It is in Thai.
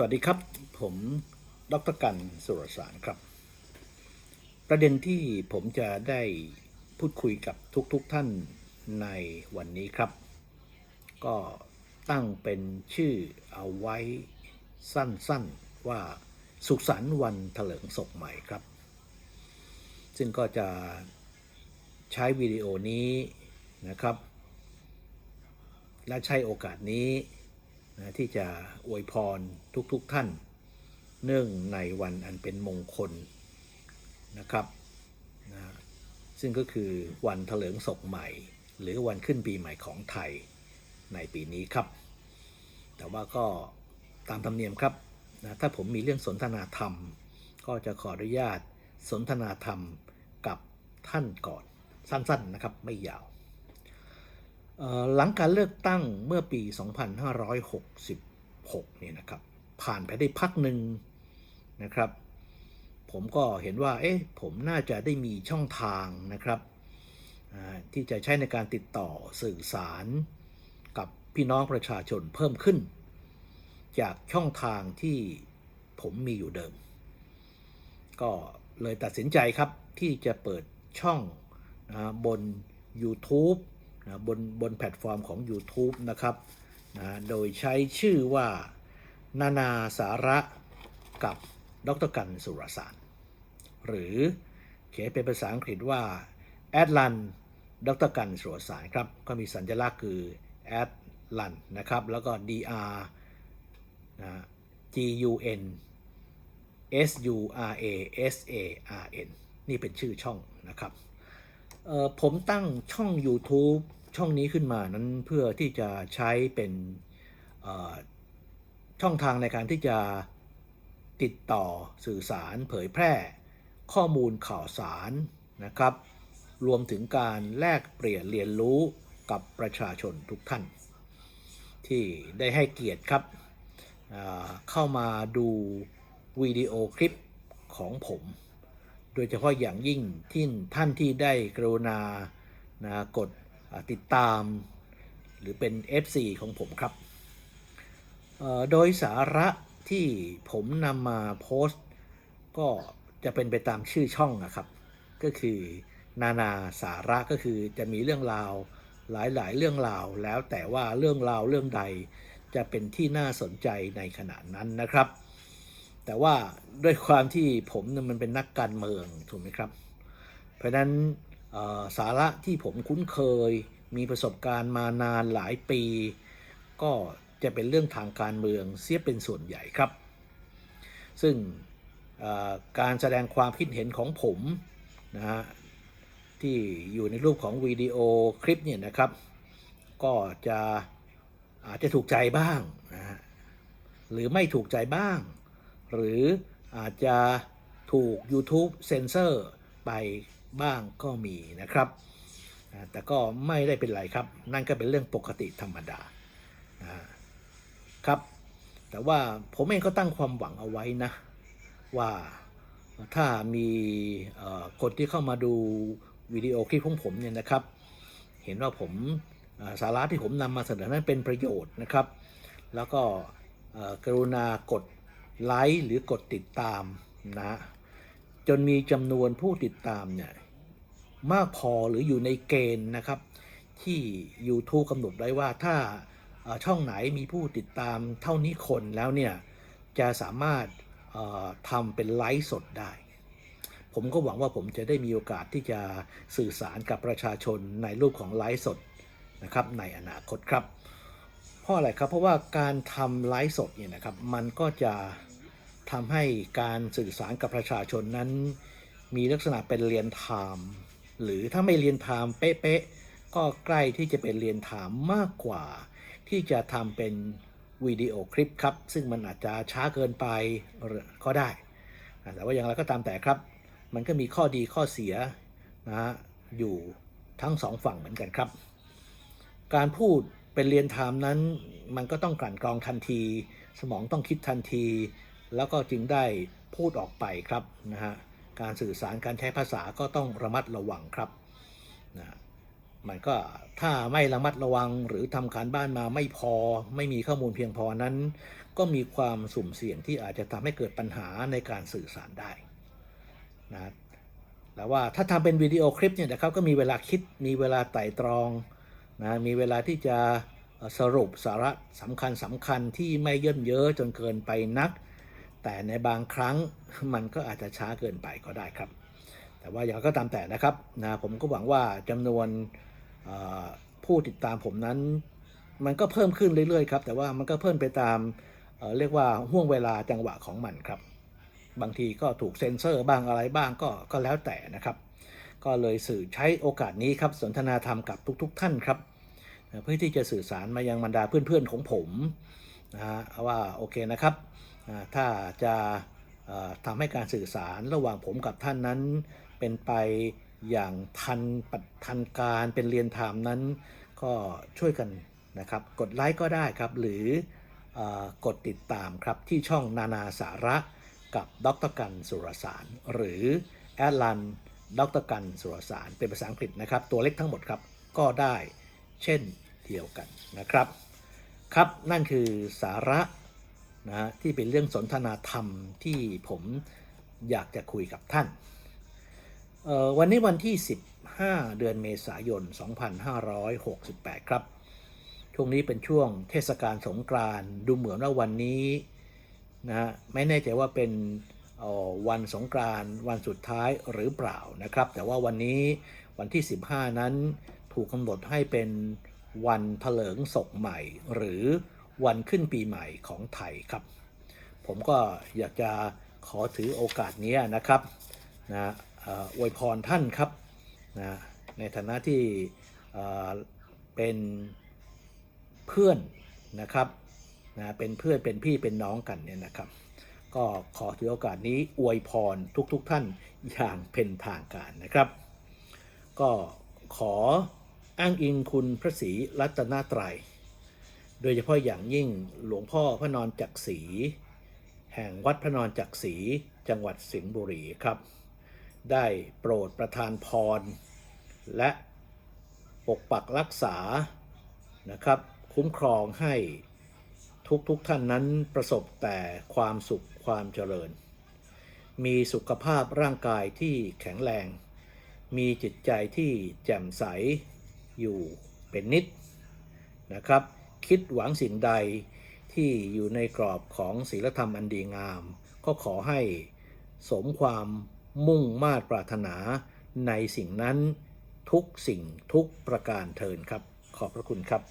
สวัสดีครับ ผมดรกันสุรสารครับ ประเด็นที่ผมจะได้พูดคุยกับทุกๆทท่านในวันนี้ครับ ก็ตั้งเป็นชื่อเอาไว้สั้นๆว่าสุขสันต์วันเถลิงศพใหม่ครับ ซึ่งก็จะใช้วิดีโอนี้นะครับ และใช้โอกาสนี้ นะที่จะอวยพรทุกๆทท่าน เนื่องในวันอันเป็นมงคลนะครับนะซึ่งก็คือวันเถลิงศกใหม่ หรือวันขึ้นปีใหม่ของไทยในปีนี้ครับ แต่ว่าก็ตามธรรมเนียมครับนะถ้าผมมีเรื่องสนทนาธรรม ก็จะขออนุญาตสนทนาธรรมกับท่านก่อนสั้นๆนะครับไม่ยาว หลังการเลือกตั้งเมื่อปี 2566 เนี่ยนะครับ ผ่านไปได้พักหนึ่งนะครับ ผมก็เห็นว่า เอ๊ะ ผมน่าจะได้มีช่องทางนะครับที่จะใช้ในการติดต่อสื่อสารกับพี่น้องประชาชนเพิ่มขึ้น จากช่องทางที่ผมมีอยู่เดิม ก็เลยตัดสินใจครับที่จะเปิดช่องบน YouTube นะบนบนแพลตฟอร์มของ YouTube นะครับนะโดยใช้ชื่อว่านานาสาระกับดรกันสุรสาร หรือเขียนเป็นภาษาอังกฤษว่าแอดลันดรกันสุรสารครับ ก็มีสัญลักษณ์คือแอดลันนะครับ แล้วก็ dr นะ g u n s u r a s a r n นี่เป็นชื่อช่องนะครับผมตั้งช่อง YouTube ช่องนี้ขึ้นมานั้นเพื่อที่จะใช้เป็นช่องทางในการที่จะติดต่อสื่อสารเผยแพร่ ข้อมูลข่าวสารนะครับ รวมถึงการแลกเปลี่ยนเรียนรู้กับประชาชนทุกท่าน ที่ได้ให้เกียรติครับเข้ามาดูวิดีโอคลิปของผม โดยเฉพาะอย่างยิ่งที่ท่านที่ได้กรุณานะกด ติดตามหรือเป็น FC ของผมครับ โดยสาระที่ผมนำมาโพสต์ ก็จะเป็นไปตามชื่อช่องนะครับ ก็คือนานาสาระก็คือจะมีเรื่องราวหลายๆ เรื่องราวแล้วแต่ว่าเรื่องราวเรื่องใดจะเป็นที่น่าสนใจในขณะนั้นนะครับ แต่ว่าด้วยความที่ผมมันเป็นนักการเมืองถูกไหมครับ เพราะนั้น สาระที่ผมคุ้นเคย มีประสบการณ์มานานหลายปี ก็จะเป็นเรื่องทางการเมืองเสียเป็นส่วนใหญ่ครับ ซึ่งการแสดงความคิดเห็นของผมนะฮะที่อยู่ในรูปของวิดีโอคลิปเนี่ยนะครับ ก็จะอาจจะถูกใจบ้างนะฮะหรือไม่ถูกใจบ้าง หรืออาจจะถูก YouTube เซนเซอร์ไป บ้างก็มีนะครับ แต่ก็ไม่ได้เป็นไรครับ นั่นก็เป็นเรื่องปกติธรรมดาครับ แต่ว่าผมเองก็ตั้งความหวังเอาไว้นะ ว่าถ้ามีคนที่เข้ามาดูวิดีโอคลิปของผมเนี่ยนะครับ เห็นว่าผมสาระที่ผมนำมาเสนอนั้นเป็นประโยชน์นะครับ แล้วก็กรุณากดไลค์หรือกดติดตามนะ จนมีจำนวนผู้ติดตามเนี่ยมากพอหรืออยู่ในเกณฑ์นะครับ ที่ YouTube กำหนดไว้ว่าถ้าช่องไหนมีผู้ติดตามเท่านี้คนแล้วเนี่ย จะสามารถทำเป็นไลฟ์สดได้ ผมก็หวังว่าผมจะได้มีโอกาสที่จะสื่อสารกับประชาชนในรูปของไลฟ์สดนะครับในอนาคตครับ เพราะอะไรครับ เพราะว่าการทำไลฟ์สดเนี่ยนะครับมันก็จะ ทำให้การสื่อสารกับประชาชนนั้น มีลักษณะเป็นเรียนไทม์หรือถ้าไม่เรียนไทม์เป๊ะๆก็ใกล้ที่จะเป็นเรียนไทม์มากกว่า ที่จะทำเป็นวิดีโอคลิปครับ ซึ่งมันอาจจะช้าเกินไปก็ได้ แต่ว่าอย่างไรก็ตามแต่ครับ มันก็มีข้อดีข้อเสียนะฮะอยู่ทั้งสองฝั่งเหมือนกันครับ การพูดเป็นเรียนไทม์นั้น มันก็ต้องกลั่นกรองทันที สมองต้องคิดทันที แล้วก็จึงได้พูดออกไปครับนะฮะการสื่อสารการใช้ภาษาก็ต้องระมัดระวังครับนะมันก็ถ้าไม่ระมัดระวังหรือทำการบ้านมาไม่พอ ไม่มีข้อมูลเพียงพอนั้น ก็มีความสุ่มเสี่ยงที่อาจจะทำให้เกิดปัญหาในการสื่อสารได้นะแล้วว่าถ้าทำเป็นวิดีโอคลิปเนี่ยนะครับก็มีเวลาคิดมีเวลาไต่ตรองนะมีเวลาที่จะสรุปสาระสำคัญสำคัญที่ไม่เย่นเยอะจนเกินไปนัก แต่ในบางครั้งมันก็อาจจะช้าเกินไปก็ได้ครับ แต่ว่าอย่างก็ตามแต่นะครับนะผมก็หวังว่าจำนวนผู้ติดตามผมนั้น มันก็เพิ่มขึ้นเรื่อยๆครับแต่ว่ามันก็เพิ่มไปตามเเรียกว่าห่วงเวลาจังหวะของมันครับ บางทีก็ถูกเซ็นเซอร์บ้างอะไรบ้างก็ก็แล้วแต่นะครับ ก็เลยสื่อใช้โอกาสนี้ครับสนทนาธรรมกับทุก ๆ ท่านครับ เพื่อที่จะสื่อสารมายังบรรดาเพื่อนๆของผมนะฮะว่าโอเคนะครับ ถ้าจะทำให้การสื่อสารระหว่างผมกับท่านนั้น เป็นไปอย่างทันปทันการเป็นเรียนไทม์นั้น ก็ช่วยกันนะครับ กดไลค์ก็ได้ครับ หรือเออกดติดตามครับที่ช่องนานาสาระกับดรกันสุรสาร หรือแอดลันดรกันสุรสารเป็นภาษาอังกฤษนะครับ ตัวเล็กทั้งหมดครับ ก็ได้เช่นเดียวกันนะครับ ครับนั่นคือสาระ นะที่เป็นเรื่องสนทนาธรรมที่ผมอยากจะคุยกับท่าน วันนี้วันที่ 15 เดือนเมษายน 2568 ครับ ช่วงนี้เป็นช่วงเทศกาลสงกรานต์ดูเหมือนว่าวันนี้นะไม่แน่ใจว่าเป็นวันสงกรานต์วันสุดท้ายหรือเปล่านะครับ แต่ว่าวันนี้วันที่ 15 นั้นถูกกำหนดให้เป็นวันเถลิงศกใหม่หรือ วันขึ้นปีใหม่ของไทยครับ ผมก็อยากจะขอถือโอกาสนี้นะครับนะอวยพรท่านครับนะในฐานะที่เอ่อเป็นเพื่อนนะครับนะเป็นเพื่อนเป็นพี่เป็นน้องกันเนี่ยนะครับ ก็ขอถือโอกาสนี้อวยพรทุกๆทท่านอย่างเป็นทางการนะครับ ก็ขออ้างอิงคุณพระศรีรัตนตรัย โดยเฉพาะอย่างยิ่งหลวงพ่อพระนอนจักรีแห่งวัดพระนอนจักรีจังหวัดสิงห์บุรีครับ ได้โปรดประทานพร และปกปักรักษานะครับ คุ้มครองให้ทุกทุกท่านนั้นประสบแต่ความสุขความเจริญ มีสุขภาพร่างกายที่แข็งแรง มีจิตใจที่แจ่มใสอยู่เป็นนิดนะครับ คิดหวังสิ่งใดที่อยู่ในกรอบของศีลธรรมอันดีงาม ก็ขอให้สมความมุ่งมาตปรารถนาในสิ่งนั้นทุกสิ่งทุกประการเทินครับ ขอบพระคุณครับ